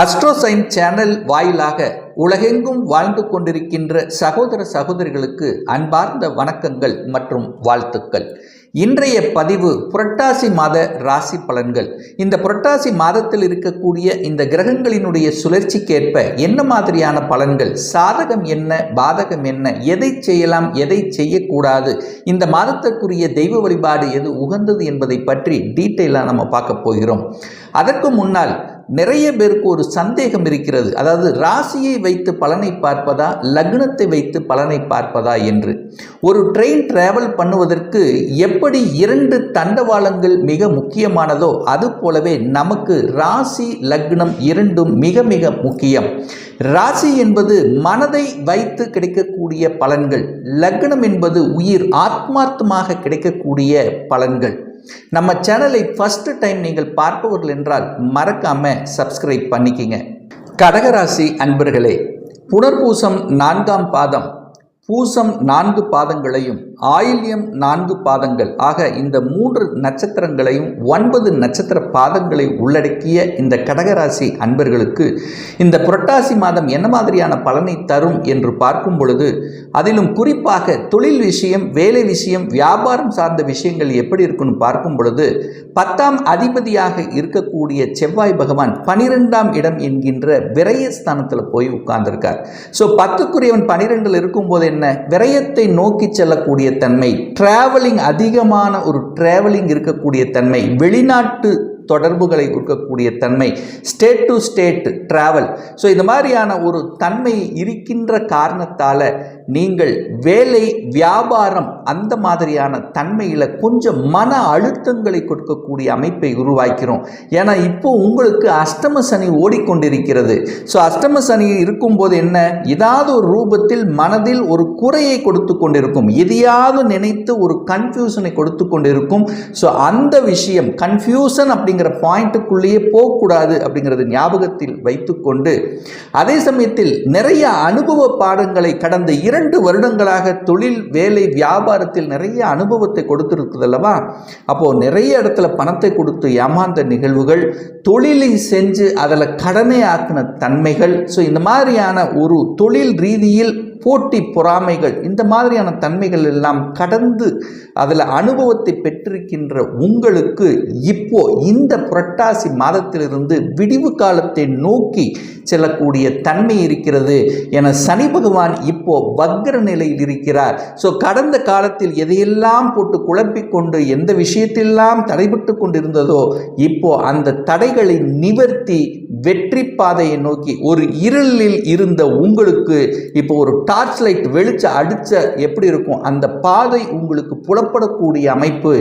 அஸ்ட்ரோசைன் channel வாயிலாக உலகெங்கும் வாழ்ந்து கொண்டிருக்கின்ற சகோதர சகோதரிகளுக்கு அன்பார்ந்த வணக்கங்கள் மற்றும் வாழ்த்துக்கள். இன்றைய பதிவு புரட்டாசி மாத ராசி பலன்கள். இந்த புரட்டாசி மாதத்தில் இருக்கக்கூடிய இந்த கிரகங்களினுடைய சுழற்சிக்கேற்ப என்ன மாதிரியான பலன்கள்? சாதகம் என்ன? பாதகம் என்ன? எதை செய்யலாம்? எதை செய்யக்கூடாது? இந்த மாதத்திற்குரிய தெய்வ வழிபாடு எது உகந்தது என்பதை பற்றி டீட்டெயிலாக நம்ம பார்க்க போகிறோம். அதற்கு முன்னால் நிறைய பேருக்கு ஒரு சந்தேகம் இருக்கிறது. அதாவது ராசியை வைத்து பலனை பார்ப்பதா லக்னத்தை வைத்து பலனை பார்ப்பதா என்று. ஒரு ட்ரெயின் டிராவல் பண்ணுவதற்கு எப்படி இரண்டு தண்டவாளங்கள் மிக முக்கியமானதோ அது போலவே நமக்கு ராசி லக்னம் இரண்டும் மிக மிக முக்கியம். ராசி என்பது மனதை வைத்து கிடைக்கக்கூடிய பலன்கள். லக்னம் என்பது உயிர் ஆத்மார்த்தமாக கிடைக்கக்கூடிய பலன்கள். நம்ம சேனலை ஃபஸ்ட்டு டைம் நீங்கள் பார்ப்பவர்கள் என்றால் மறக்காமல் சப்ஸ்கிரைப் பண்ணிக்கிங்க. கடகராசி அன்பர்களே புனர்பூசம் நான்காம் பாதம். பூசம் நான்கு பாதங்களையும் ஆயில்யம் நான்கு பாதங்கள். ஆக இந்த மூன்று நட்சத்திரங்களையும் ஒன்பது நட்சத்திர பாதங்களை உள்ளடக்கிய இந்த கடகராசி அன்பர்களுக்கு இந்த புரட்டாசி மாதம் என்ன மாதிரியான பலனை தரும் என்று பார்க்கும் பொழுது அதிலும் குறிப்பாக தொழில் விஷயம் வேலை விஷயம் வியாபாரம் சார்ந்த விஷயங்கள் எப்படி இருக்குன்னு பார்க்கும் பொழுது பத்தாம் அதிபதியாக இருக்கக்கூடிய செவ்வாய் பகவான் பனிரெண்டாம் இடம் என்கின்ற விரயஸ்தானத்தில் போய் உட்கார்ந்திருக்கார். ஸோ பத்துக்குரியவன் பனிரெண்டில் இருக்கும்போது என்ன? விரயத்தை நோக்கி செல்லக்கூடிய தன்மை டிராவலிங் அதிகமான ஒரு டிராவலிங் இருக்கக்கூடிய தன்மை வெளிநாட்டு தொடர்புகளை இருக்கக்கூடிய தன்மை state to state travel so இந்த மாதிரியான ஒரு தன்மை இருக்கின்ற காரணத்தால் நீங்கள் வேலை வியாபாரம் அந்த மாதிரியான தன்மையில் கொஞ்சம் மன அழுத்தங்களை கொடுக்கக்கூடிய அமைப்பை உருவாக்கிறோம். ஏன்னா இப்போ உங்களுக்கு அஷ்டம சனி ஓடிக்கொண்டிருக்கிறது. ஸோ அஷ்டம சனி இருக்கும்போது என்ன? ஏதாவது ஒரு ரூபத்தில் மனதில் ஒரு குறையை கொடுத்து கொண்டிருக்கும். எதையாவது நினைத்து ஒரு கன்ஃபியூஷனை கொடுத்து கொண்டிருக்கும். ஸோ அந்த விஷயம் கன்ஃபியூஷன் அப்படிங்கிற பாயிண்ட்டுக்குள்ளேயே போகக்கூடாது அப்படிங்கிறது ஞாபகத்தில் வைத்துக்கொண்டு அதே சமயத்தில் நிறைய அனுபவ பாடங்களை கடந்த இரண்டு வருடங்களாக தொழில் வேலை வியாபாரத்தில் நிறைய அனுபவத்தை கொடுத்துருக்குது அல்லவா? அப்போது நிறைய இடத்துல பணத்தை கொடுத்து ஏமாந்த நிகழ்வுகள் தொழிலை செஞ்சு அதில் கடனை ஆக்கின தன்மைகள் ஸோ இந்த மாதிரியான ஒரு தொழில் ரீதியில் போட்டி பொறாமைகள் இந்த மாதிரியான தன்மைகள் எல்லாம் கடந்து அதில் அனுபவத்தை பெற்றிருக்கின்ற உங்களுக்கு இப்போ இந்த புரட்டாசி மாதத்திலிருந்து விடிவு காலத்தை நோக்கி செல்லக்கூடிய தன்மை இருக்கிறது என சனி பகவான் இப்போ வக்ர நிலையில் இருக்கிறார். ஸோ கடந்த காலத்தில் எதையெல்லாம் போட்டு குழப்பிக்கொண்டு எந்த விஷயத்தெல்லாம் தடைபட்டு கொண்டிருந்ததோ இப்போ அந்த தடைகளை நிவர்த்தி வெற்றி பாதையை நோக்கி ஒரு இருளில் இருந்த உங்களுக்கு இப்போ ஒரு டார்ச் லைட் வெளிச்ச அடிச்ச எப்படி இருக்கும்? அந்த பாதை உங்களுக்கு புலப்படக்கூடிய அமைப்பு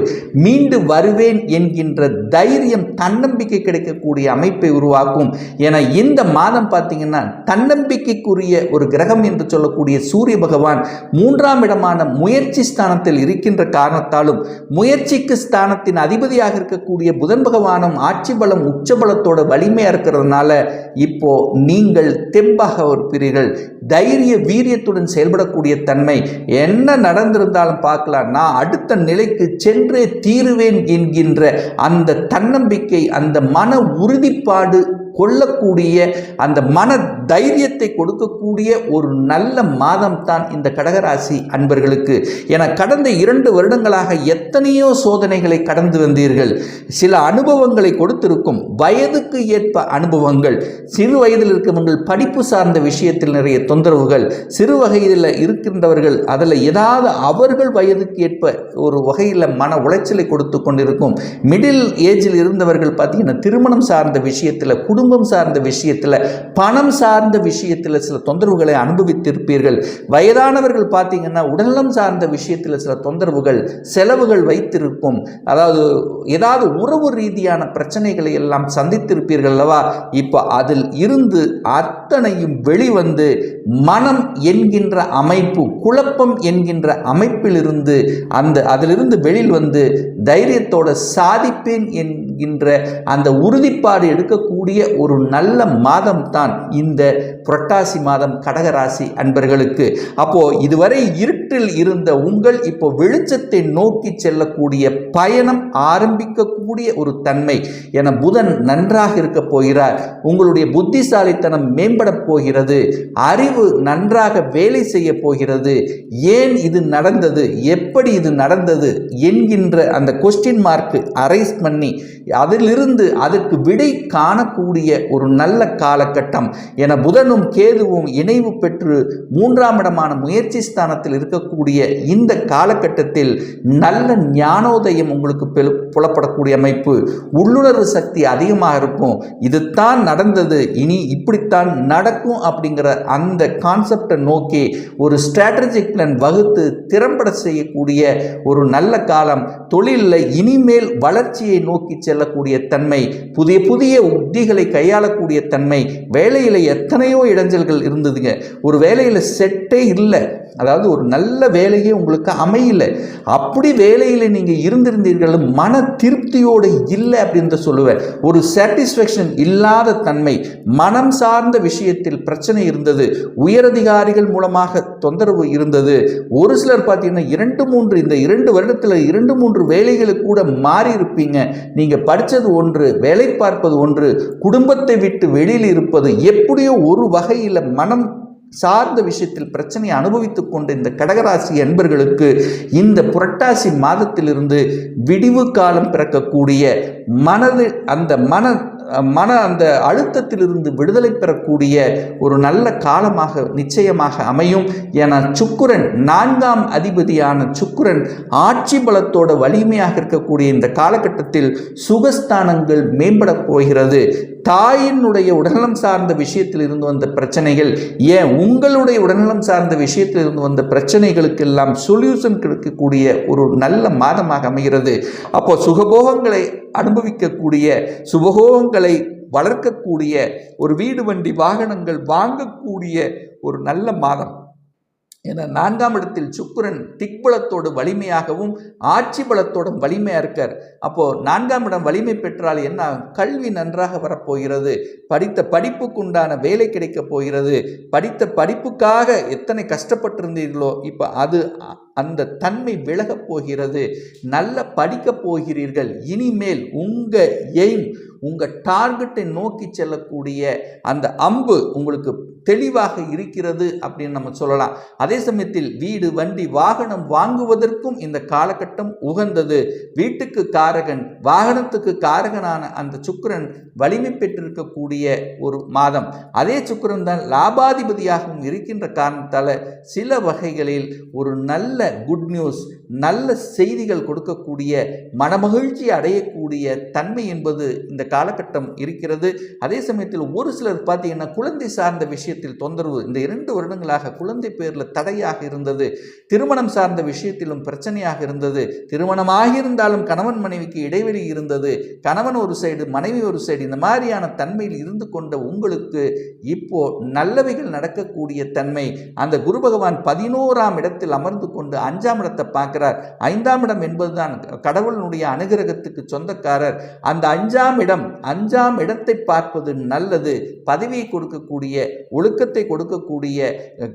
மீண்டு வருவேன் என்கின்ற தைரியம் தன்னம்பிக்கை கிடைக்கக்கூடிய அமைப்பை உருவாக்கும். என இந்த மாதம் பார்த்தீங்கன்னா தன்னம்பிக்கைக்குரிய ஒரு கிரகம் என்று சொல்லக்கூடிய சூரிய சூரிய பகவான் மூன்றாம் இடமான முயற்சி ஸ்தானத்தில் இருக்கின்ற காரணத்தாலும் முயற்சிக்கு ஸ்தானத்தின் அதிபதியாக இருக்கக்கூடிய புதன் பகவானும் ஆட்சி பலம் உச்சபலத்தோட வலிமையாக இருக்கிறதுனால இப்போ நீங்கள் தெம்பாக இருப்பீர்கள். தைரிய வீரியத்துடன் செயல்படக்கூடிய தன்மை என்ன நடந்திருந்தாலும் பார்க்கலாம். நான் அடுத்த நிலைக்கு சென்றே தீருவேன் என்கின்ற அந்த தன்னம்பிக்கை அந்த மன உறுதிப்பாடு கொள்ளக்கூடிய அந்த மன தைரியத்தை கொடுக்கக்கூடிய ஒரு நல்ல மாதம் தான் இந்த கடகராசி அன்பர்களுக்கு. என கடந்த இரண்டு வருடங்களாக எத்தனையோ சோதனைகளை கடந்து வந்தீர்கள். சில அனுபவங்களை கொடுத்திருக்கும் வயதுக்கு ஏற்ப அனுபவங்கள் சிறு வயதில் இருக்கிறவர்கள் படிப்பு சார்ந்த விஷயத்தில் நிறைய தொந்தரவுகள் சிறு வகையில் இருக்கின்றவர்கள் அதில் ஏதாவது அவர்கள் வயதுக்கு ஏற்ப ஒரு வகையில் மன உளைச்சலை கொடுத்து கொண்டிருக்கும். மிடில் ஏஜில் இருந்தவர்கள் பார்த்தீங்கன்னா திருமணம் சார்ந்த விஷயத்தில் குடும்பம் சார்ந்த விஷயத்தில் பணம் சார்ந்த விஷயத்தில் சில தொந்தரவுகளை அனுபவித்திருப்பீர்கள். வயதானவர்கள் பார்த்தீங்கன்னா உடல்நலம் சார்ந்த விஷயத்தில் சில தொந்தரவுகள் செலவுகள் வைத்திருக்கும். அதாவது ஏதாவது உறவு ரீதியான பிரச்சனைகளை எல்லாம் சந்தித்திருப்பீர்கள் அல்லவா? இப்போ அதில் இருந்து அத்தனையும் வெளிவந்து மனம் என்கின்ற அமைப்பு குழப்பம் என்கின்ற அமைப்பிலிருந்து அந்த அதிலிருந்து வெளியில் வந்து தைரியத்தோட சாதிப்பேன் என் என்கின்ற அந்த உறுதிப்பாடு எடுக்கக்கூடிய ஒரு நல்ல மாதம் தான் இந்த புரட்டாசி மாதம் கடகராசி அன்பர்களுக்கு. அப்போ இதுவரை இருட்டில் இருந்த உங்கள் இப்போ வெளிச்சத்தை நோக்கி செல்லக்கூடிய பயணம் ஆரம்பிக்கக்கூடிய ஒரு தன்மை என புதன் நன்றாக இருக்க போகிறார். உங்களுடைய புத்திசாலித்தனம் மேம்பட போகிறது. அறிவு நன்றாக வேலை செய்ய போகிறது. ஏன் இது நடந்தது? எப்படி இது நடந்தது? என்கின்ற அந்த கொஸ்டின் மார்க்கு அரைஸ் பண்ணி அதிலிருந்து அதற்கு விடை காணக்கூடிய ஒரு நல்ல காலகட்டம். என புதனும் கேதுவும் இணைவு பெற்று மூன்றாம் இடமான முயற்சி ஸ்தானத்தில் இருக்கக்கூடிய இந்த காலகட்டத்தில் நல்ல ஞானோதயம் உங்களுக்கு புலப்படக்கூடிய அமைப்பு. உள்ளுணர்வு சக்தி அதிகமாக இருக்கும். இதுதான் நடந்தது. இனி இப்படித்தான் நடக்கும் அப்படிங்கிற அந்த கான்செப்டை நோக்கி ஒரு ஸ்ட்ராட்டஜிக் பிளான் வகுத்து திறம்பட செய்யக்கூடிய ஒரு நல்ல காலம். தொழிலில் இனிமேல் வளர்ச்சியை நோக்கி செல்லக்கூடிய தன்மை புதிய புதிய உத்திகளை கையாளக்கூடிய தன்மை வேலையில் எத்தனையோ இடைஞ்சல்கள் இருந்ததுங்க. ஒரு வேலையில் செட்டே இல்லை. அதாவது ஒரு நல்ல வேலையே உங்களுக்கு அமையல. அப்படி வேலையில் நீங்கள் இருந்திருந்தீர்கள் மன திருப்தியோடு இல்லை அப்படின்னு சொல்லுவேன். ஒரு சாட்டிஸ்ஃபேக்ஷன் இல்லாத தன்மை மனம் சார்ந்த விஷயத்தில் பிரச்சனை இருந்தது உயரதிகாரிகள் மூலமாக தொந்தரவு இருந்தது. ஒரு சிலர் பார்த்தீங்கன்னா இரண்டு மூன்று இந்த இரண்டு வருடத்தில் இரண்டு மூன்று வேலைகளுக்கு கூட மாறி இருப்பீங்க நீங்கள் படித்தது ஒன்று வேலை பார்ப்பது ஒன்று குடும்பத்தை விட்டு வெளியில் இருப்பது எப்படியோ ஒரு வகையில் மனம் சார்ந்த விஷயத்தில் பிரச்சனையை அனுபவித்துக் கொண்ட இந்த கடகராசி அன்பர்களுக்கு இந்த புரட்டாசி மாதத்திலிருந்து விடிவு காலம் பிறக்கக்கூடிய மனது அந்த மன மன அந்த அழுத்தத்திலிருந்து விடுதலை பெறக்கூடிய ஒரு நல்ல காலமாக நிச்சயமாக அமையும். என சுக்குரன் நான்காம் அதிபதியான சுக்குரன் ஆட்சி பலத்தோட வலிமையாக இருக்கக்கூடிய இந்த காலகட்டத்தில் சுகஸ்தானங்கள் மேம்படப் போகிறது. தாயினுடைய உடல்நலம் சார்ந்த விஷயத்தில் இருந்து வந்த பிரச்சனைகள் ஏன் உங்களுடைய உடல்நலம் சார்ந்த விஷயத்தில் இருந்து வந்த பிரச்சனைகளுக்கெல்லாம் சொல்யூஷன் கிடைக்கக்கூடிய ஒரு நல்ல மாதமாக அமைகிறது. அப்போ சுகபோகங்களை அனுபவிக்கக்கூடிய சுபகோகங்களை வளர்க்கக்கூடிய ஒரு வீடு வண்டி வாகனங்கள் வாங்கக்கூடிய ஒரு நல்ல மாதம். ஏன்னா நான்காம் இடத்தில் சுக்கரன் திக்பலத்தோடு வலிமையாகவும் ஆட்சி பலத்தோடும் வலிமையாக இருக்கார். அப்போது நான்காம் இடம் வலிமை பெற்றால் என்ன கல்வி நன்றாக வரப்போகிறது. படித்த படிப்புக்குண்டான வேலை கிடைக்கப் போகிறது. படித்த படிப்புக்காக எத்தனை கஷ்டப்பட்டிருந்தீர்களோ இப்போ அது அந்த தன்மை விலகப் போகிறது. நல்ல படிக்கப் போகிறீர்கள். இனிமேல் உங்கள் எய்ம் உங்கள் டார்கெட்டை நோக்கி செல்லக்கூடிய அந்த அம்பு உங்களுக்கு தெளிவாக இருக்கிறது அப்படின்னு நம்ம சொல்லலாம். அதே சமயத்தில் வீடு வண்டி வாகனம் வாங்குவதற்கும் இந்த காலகட்டம் உகந்தது. வீட்டுக்கு காரகன் வாகனத்துக்கு காரகனான அந்த சுக்கிரன் வலிமை பெற்றிருக்கக்கூடிய ஒரு மாதம். அதே சுக்கிரன் தான் லாபாதிபதியாகவும் இருக்கின்ற காரணத்தால் சில வகைகளில் ஒரு நல்ல குட் நியூஸ் நல்ல செய்திகள் கொடுக்கக்கூடிய மனமகிழ்ச்சி அடையக்கூடிய தன்மை என்பது இந்த காலகட்டம் இருக்கிறது. அதே சமயத்தில் ஒரு சிலர் பார்த்தீங்கன்னா குழந்தை சார்ந்த விஷயத்தில் தொந்தரவு இந்த இரண்டு வருடங்களாக குழந்தை பேரில் தடையாக இருந்தது. திருமணம் சார்ந்த விஷயத்திலும் பிரச்சனையாக இருந்தது. திருமணமாக இருந்தாலும் கணவன் மனைவிக்கு இடைவெளி இருந்தது. கணவன் ஒரு சைடு மனைவி ஒரு சைடு இந்த மாதிரியான தன்மையில் இருந்து கொண்ட உங்களுக்கு இப்போ நல்லவைகள் நடக்கக்கூடிய தன்மை. அந்த குரு பகவான் பதினோராம் இடத்தில் அமர்ந்து கொண்டு அஞ்சாம் இடத்தை பார்க்கிறார். ஐந்தாம் இடம் என்பதுதான் கடவுளினுடைய அனுகிரகத்துக்கு சொந்தக்காரர். அந்த அஞ்சாம் இடம் அஞ்சாம் இடத்தை பார்ப்பது நல்லது. பதவியை கொடுக்கக்கூடிய ஒழுக்கத்தை கொடுக்கக்கூடிய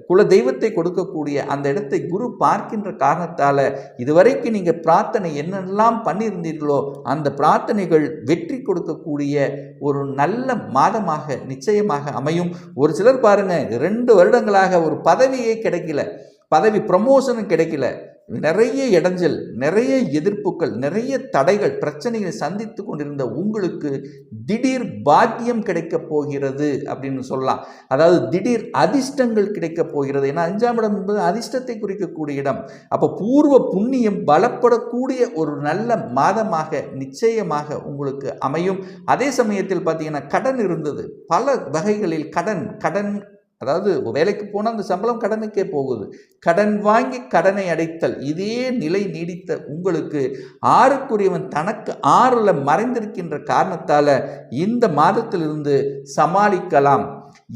குல தெய்வத்தை கொடுக்கக்கூடிய அந்த இடத்தை குரு பார்க்கின்ற காரணத்தால் இதுவரைக்கும் நீங்கள் பிரார்த்தனை என்னெல்லாம் பண்ணியிருந்தீர்களோ அந்த பிரார்த்தனைகள் வெற்றி கொடுக்கக்கூடிய ஒரு நல்ல மாதமாக நிச்சயமாக அமையும். ஒரு சிலர் பாருங்கள் ரெண்டு வருடங்களாக ஒரு பதவியே கிடைக்கல. பதவி ப்ரமோஷனும் கிடைக்கல. நிறைய இடைஞ்சல் நிறைய எதிர்ப்புகள் நிறைய தடைகள் பிரச்சனைகளை சந்தித்து கொண்டிருந்த உங்களுக்கு திடீர் பாக்கியம் கிடைக்கப் போகிறது அப்படின்னு சொல்லலாம். அதாவது திடீர் அதிர்ஷ்டங்கள் கிடைக்கப் போகிறது. ஏன்னா அஞ்சாம் இடம் என்பது அதிர்ஷ்டத்தை குறிக்கக்கூடிய இடம். அப்போ பூர்வ புண்ணியம் பலப்படக்கூடிய ஒரு நல்ல மாதமாக நிச்சயமாக உங்களுக்கு அமையும். அதே சமயத்தில் பார்த்தீங்கன்னா கடன் இருந்தது. பல வகைகளில் கடன் கடன் அதாவது வேலைக்கு போனால் அந்த சம்பளம் கடனுக்கே போகுது. கடன் வாங்கி கடனை அடைத்தல் இதே நிலை நீடித்த உங்களுக்கு ஆறுக்குரியவன் தனக்கு ஆறில் மறைந்திருக்கின்ற காரணத்தால் இந்த மாதத்திலிருந்து சமாளிக்கலாம்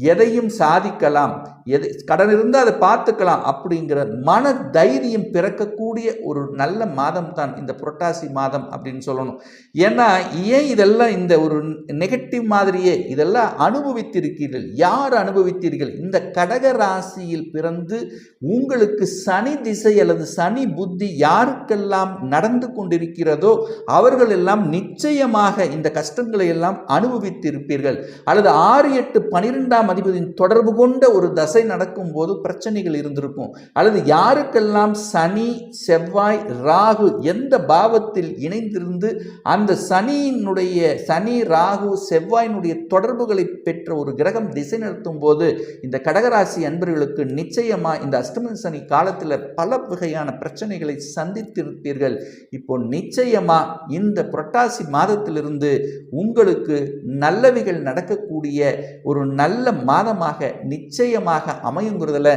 எதையும் சாதிக்கலாம் எது கடன் இருந்தால் அதை பார்த்துக்கலாம் அப்படிங்கிற மன தைரியம் பிறக்கக்கூடிய ஒரு நல்ல மாதம் தான் இந்த புரட்டாசி மாதம் அப்படின்னு சொல்லணும். ஏன்னா ஏன் இதெல்லாம் இந்த ஒரு நெகட்டிவ் மாதிரியே இதெல்லாம் அனுபவித்திருக்கிறீர்கள்? யார் அனுபவித்தீர்கள்? இந்த கடக ராசியில் பிறந்து உங்களுக்கு சனி திசை அல்லது சனி புத்தி யாருக்கெல்லாம் நடந்து கொண்டிருக்கிறதோ அவர்கள் எல்லாம் நிச்சயமாக இந்த கஷ்டங்களை எல்லாம் அனுபவித்திருப்பீர்கள். அல்லது ஆறு எட்டு பனிரெண்டாம் அதிபதியின் தொடர்பு கொண்ட ஒரு தசை நடக்கும் போது பிரச்சனைகள் இருந்திருக்கும். அல்லது யாருக்கெல்லாம் சனி செவ்வாய் ராகு எந்த பாவத்தில் இணைந்திருந்து அந்த சனியினுடைய சனி ராகு செவ்வாயினுடைய தொடர்புகளை பெற்ற ஒரு கிரகம் திசை நடத்தும் போது இந்த கடகராசி அன்பர்களுக்கு நிச்சயமா இந்த அஷ்டமி சனி காலத்தில் பல வகையான பிரச்சனைகளை சந்தித்திருப்பீர்கள். இப்போ நிச்சயமா இந்த புரட்டாசி மாதத்திலிருந்து உங்களுக்கு நல்லவைகள் நடக்கக்கூடிய ஒரு நல்ல மாதமாக நிச்சயமாக அமையுங்கிறதுல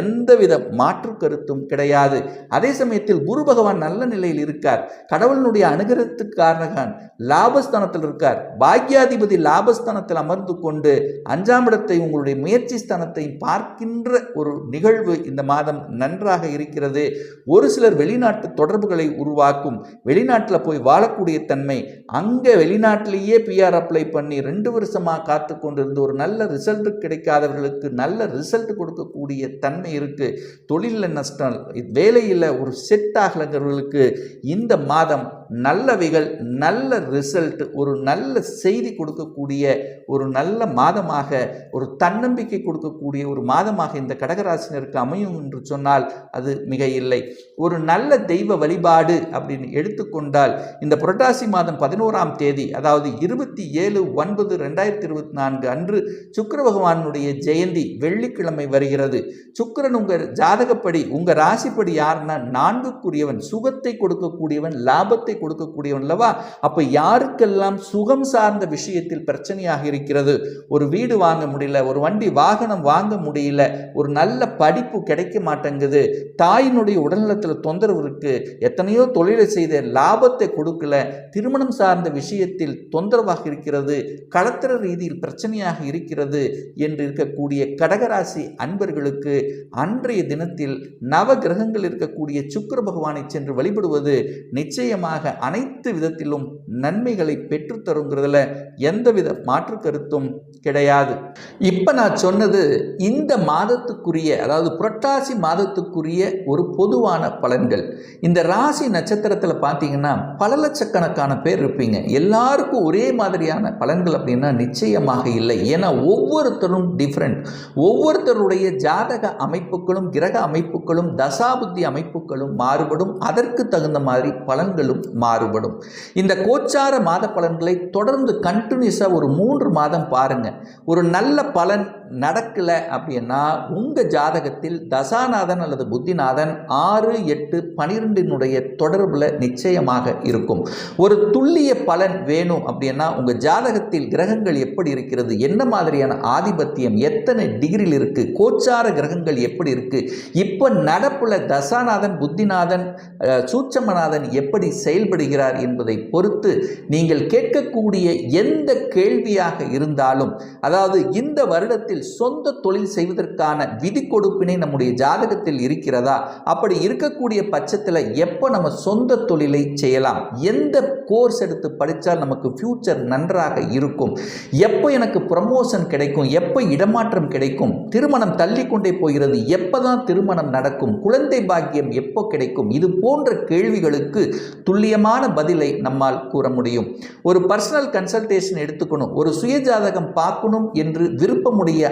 எந்தவித மாற்று கருத்தும் கிடையாது. அதே சமயத்தில் குரு பகவான் நல்ல நிலையில் இருக்கார். கடவுளினுடைய அனுகிரகத்துக்காரகன் லாபஸ்தானத்தில் இருக்கார். பாக்யாதிபதி லாபஸ்தானத்தில் அமர்ந்து கொண்டு அஞ்சாம் இடத்தை உங்களுடைய முயற்சி ஸ்தானத்தை பார்க்கின்ற ஒரு நிகழ்வு இந்த மாதம் நன்றாக இருக்கிறது. ஒரு சிலர் வெளிநாட்டு தொடர்புகளை உருவாக்கும் வெளிநாட்டில் போய் வாழக்கூடிய தன்மை அங்கே வெளிநாட்டிலேயே பிஆர் அப்ளை பண்ணி ரெண்டு வருஷமாக காத்து கொண்டிருந்து ஒரு நல்ல ரிசல்ட் கிடைக்காதவர்களுக்கு நல்ல ரிசல்ட் கொடுக்கக்கூடிய தன்மை இருக்கு. தொழிலில் நஷ்டம் வேலையில் ஒரு செட் ஆகலைங்கிறவர்களுக்கு இந்த மாதம் நல்லவைகள் நல்ல ரிசல்ட் ஒரு நல்ல செய்தி கொடுக்கக்கூடிய ஒரு நல்ல மாதமாக ஒரு தன்னம்பிக்கை கொடுக்கக்கூடிய ஒரு மாதமாக இந்த கடகராசினருக்கு அமையும் என்று சொன்னால் அது மிக இல்லை. ஒரு நல்ல தெய்வ வழிபாடு அப்படின்னு எடுத்துக்கொண்டால் இந்த புரட்டாசி மாதம் பதினோராம் தேதி அதாவது இருபத்தி ஏழு ஒன்பது ரெண்டாயிரத்தி இருபத்தி நான்கு அன்று சுக்கர பகவானுடைய ஜெயந்தி வெள்ளிக்கிழமை வருகிறது. சுக்கரன் உங்கள் ஜாதகப்படி உங்கள் ராசிப்படி யாருன்னா நான்குக்குரியவன் சுகத்தை கொடுக்கக்கூடியவன் லாபத்தை கொடுக்கக்கூடியவன் அல்லவா அப்போ யாருக்கெல்லாம் சுகம் சார்ந்த விஷயத்தில் பிரச்சனையாக இருக்கிறது? ஒரு வீடு வாங்க முடியல ஒரு வண்டி வாகனம் வாங்க முடியல ஒரு நல்ல படிப்பு கிடைக்க மாட்டேங்குது தாயினுடைய உடல்நலத்தில் தொந்தரவு இருக்கு எத்தனையோ தொழிலை செய்த லாபத்தை கொடுக்கல திருமணம் சார்ந்த விஷயத்தில் தொந்தரவாக இருக்கிறது களத்திர ரீதியில் பிரச்சனையாக இருக்கிறது என்று இருக்கக்கூடிய கடகராசி அன்பர்களுக்கு அன்றைய தினத்தில் நவ கிரகங்கள் இருக்கக்கூடிய சுக்கர பகவானை சென்று வழிபடுவது நிச்சயமாக அனைத்து விதத்திலும் நன்மைகளை பெற்றுத்தருங்கிறதுல எந்தவித மாற்று கருத்தும் கிடையாது. இப்போ நான் சொன்னது இந்த மாதத்துக்குரிய அதாவது புரட்டாசி மாதத்துக்குரிய ஒரு பொதுவான பலன்கள். இந்த ராசி நட்சத்திரத்தில் பார்த்தீங்கன்னா பல லட்சக்கணக்கான பேர் இருப்பீங்க. எல்லாருக்கும் ஒரே மாதிரியான பலன்கள் அப்படின்னா நிச்சயமாக இல்லை. ஏன்னா ஒவ்வொருத்தரும் டிஃப்ரெண்ட் ஒவ்வொருத்தருடைய ஜாதக அமைப்புகளும் கிரக அமைப்புகளும் தசாபுத்தி அமைப்புகளும் மாறுபடும். அதற்கு தகுந்த மாதிரி பலன்களும் மாறுபடும். இந்த கோச்சார மாத பலன்களை தொடர்ந்து கண்டினியூஸாக ஒரு மூன்று மாதம் பாருங்கள் ஒரு நல்ல பலன் நடக்கலை அப்படின்னா உங்கள் ஜாதகத்தில் தசாநாதன் அல்லது புத்திநாதன் ஆறு எட்டு பனிரெண்டினுடைய தொடர்பில் நிச்சயமாக இருக்கும். ஒரு துல்லிய பலன் வேணும் அப்படின்னா உங்கள் ஜாதகத்தில் கிரகங்கள் எப்படி இருக்கிறது என்ன மாதிரியான ஆதிபத்தியம் எத்தனை டிகிரியில் இருக்குது கோச்சார கிரகங்கள் எப்படி இருக்குது இப்போ நடப்பில் தசாநாதன் புத்திநாதன் சூட்சமநாதன் எப்படி செயல்படுகிறார் என்பதை பொறுத்து நீங்கள் கேட்கக்கூடிய எந்த கேள்வியாக இருந்தாலும் அதாவது இந்த வருடத்தில் சொந்த தொழில் செய்வதற்கான விதி கொடுப்பினை நம்முடைய ஜாதகத்தில் இருக்கிறதா? அப்படி இருக்கக்கூடிய பட்சத்தில் எப்போ நம்ம சொந்த தொழிலை செய்யலாம்? எந்த கோர்ஸ் எடுத்து படித்தால் நமக்கு ஃப்யூச்சர் நன்றாக இருக்கும்? எப்போ எனக்கு ப்ரமோஷன் கிடைக்கும்? எப்போ இடமாற்றம் கிடைக்கும்? திருமணம் தள்ளி கொண்டே போகிறது. எப்போ தான் திருமணம் நடக்கும்? குழந்தை பாக்கியம் எப்போ கிடைக்கும்? இது போன்ற கேள்விகளுக்கு துல்லியமான பதிலை நம்மால் கூற முடியும். ஒரு பர்சனல் கன்சல்டேஷன் எடுத்துக்கணும். ஒரு சுயஜாதகம் பார்க்கணும் என்று விருப்பமுடைய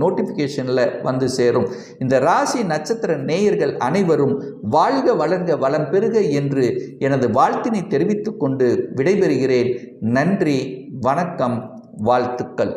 நோட்டிஃபிகேஷனில் வந்து சேரும். இந்த ராசி நட்சத்திர நேயர்கள் அனைவரும் வாழ்க வளர்க வளம் பெறுக என்று எனது வாழ்த்தினை தெரிவித்துக்கொண்டு விடைபெறுகிறேன். நன்றி வணக்கம் வாழ்த்துக்கள்.